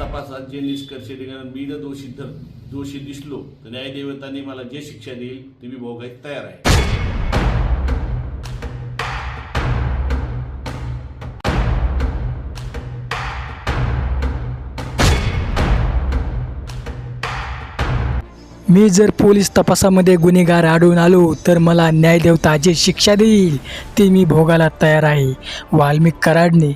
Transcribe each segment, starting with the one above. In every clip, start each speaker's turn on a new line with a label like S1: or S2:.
S1: तपासात जे निष्कर्ष निघाल मी जर दोषी धर दोषी दिसलो तर न्यायदेवतांनी मला जे शिक्षा देईल ते मी भोगायला तयार आहे.
S2: मी जर पोलीस तपासामध्ये गुन्हेगार आढळून आलो तर मला न्यायदेवता जे शिक्षा देईल ते मी भोगायला तयार आहे. वाल्मिक कराडने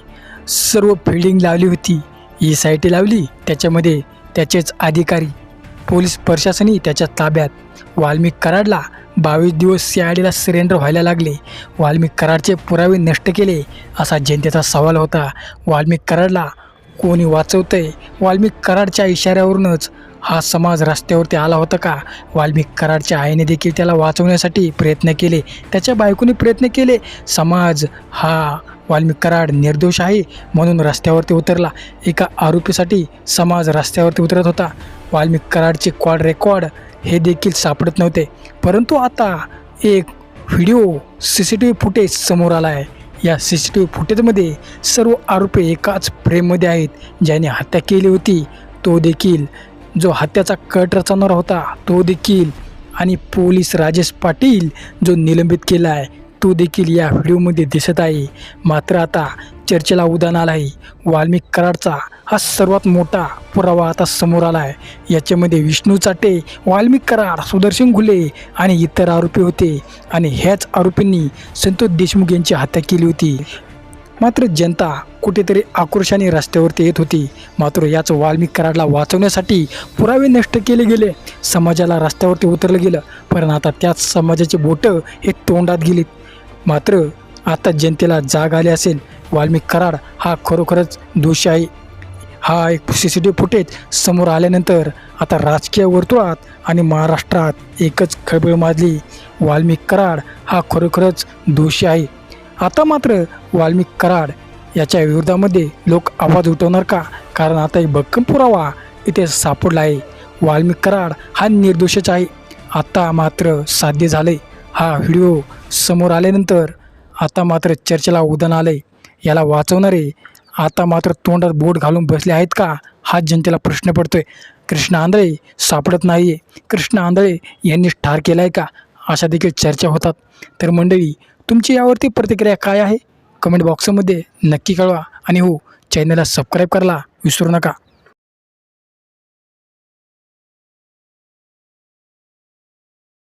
S2: सर्व फिल्डिंग लावली होती. ही सायटी लावली त्याच्यामध्ये त्याचेच अधिकारी पोलीस प्रशासनही त्याच्या ताब्यात. वाल्मिक कराडला बावीस दिवस सीआयडीला सिलेंडर सरेंडर व्हायला लागले. वाल्मिक कराडचे पुरावे नष्ट केले असा जनतेचा सवाल होता. वाल्मिक कराडला कोणी वाचवतंय? वाल्मिक कराडच्या इशाऱ्यावरूनच हा समाज रस्त्यावरती आला होता का? वाल्मिक कराडच्या आईने देखील त्याला वाचवण्यासाठी प्रयत्न केले. त्याच्या बायकोने प्रयत्न केले. समाज हा वाल्मिक कराड निर्दोष आहे म्हणून रस्त्यावरती उतरला. एका आरोपीसाठी समाज रस्त्यावरती उतरत होता. वाल्मिक कराडचे क्वाड रेकॉर्ड हे देखील सापडत नव्हते. परंतु आता एक video C C T V footage समोर आला आहे. या सी सी टी व्ही फुटेजमध्ये सर्व आरोपी एकाच फ्रेममध्ये आहेत. ज्याने हत्या केली होती तो देखील जो हत्याचा कट रचवणारा होता तो देखील आणि पोलीस राजेश पाटील जो निलंबित केला आहे. तो देखील या व्हिडिओमध्ये दिसत आहे. मात्र आता चर्चेला उदाहरण आलं आहे वाल्मिक कराडचा हा सर्वात मोठा पुरावा आता समोर आला आहे याच्यामध्ये विष्णू चाटे वाल्मिक कराड सुदर्शन घुले आणि इतर आरोपी होते. आणि ह्याच आरोपींनी संतोष देशमुख यांची हत्या केली होती. मात्र जनता कुठेतरी आक्रोशाने रस्त्यावरती येत होती. मात्र याच वाल्मिक कराडला वाचवण्यासाठी पुरावे नष्ट केले गेले. समाजाला रस्त्यावरती उतरलं गेलं. पण आता त्याच समाजाचे बोटं हे तोंडात गेलीत. मात्र आता जनतेला जाग आली असेल. वाल्मिक कराड हा खरोखरच दोषी आहे. हा एक सी सी टी फुटेज समोर आल्यानंतर आता राजकीय वर्तुळात आणि महाराष्ट्रात एकच खळबळ माजली. वाल्मिक कराड हा खरोखरच दोषी आहे. आता मात्र वाल्मिक कराड याच्या विरोधामध्ये लोक आवाज उठवणार का? कारण आता एक भक्कम पुरावा इथे सापडला आहे. वाल्मिक कराड हा निर्दोषच आहे. आता मात्र साध्य झाले हा व्हिडिओ समोर आल्यानंतर आता मात्र चर्चेला उदाहरण आले याला वाचवणारे आता मात्र तोंडात बोट घालून बसले आहेत का? हा जनतेला प्रश्न पडतोय. कृष्ण आंधळे सापडत नाही आहे कृष्ण आंधळे यांनी ठार केला आहे का? अशा देखील चर्चा होतात. तर मंडळी तुमची यावरती प्रतिक्रिया काय आहे? कमेंट बॉक्समध्ये नक्की कळवा. आणि हो चॅनलला सबस्क्राईब करायला विसरू नका.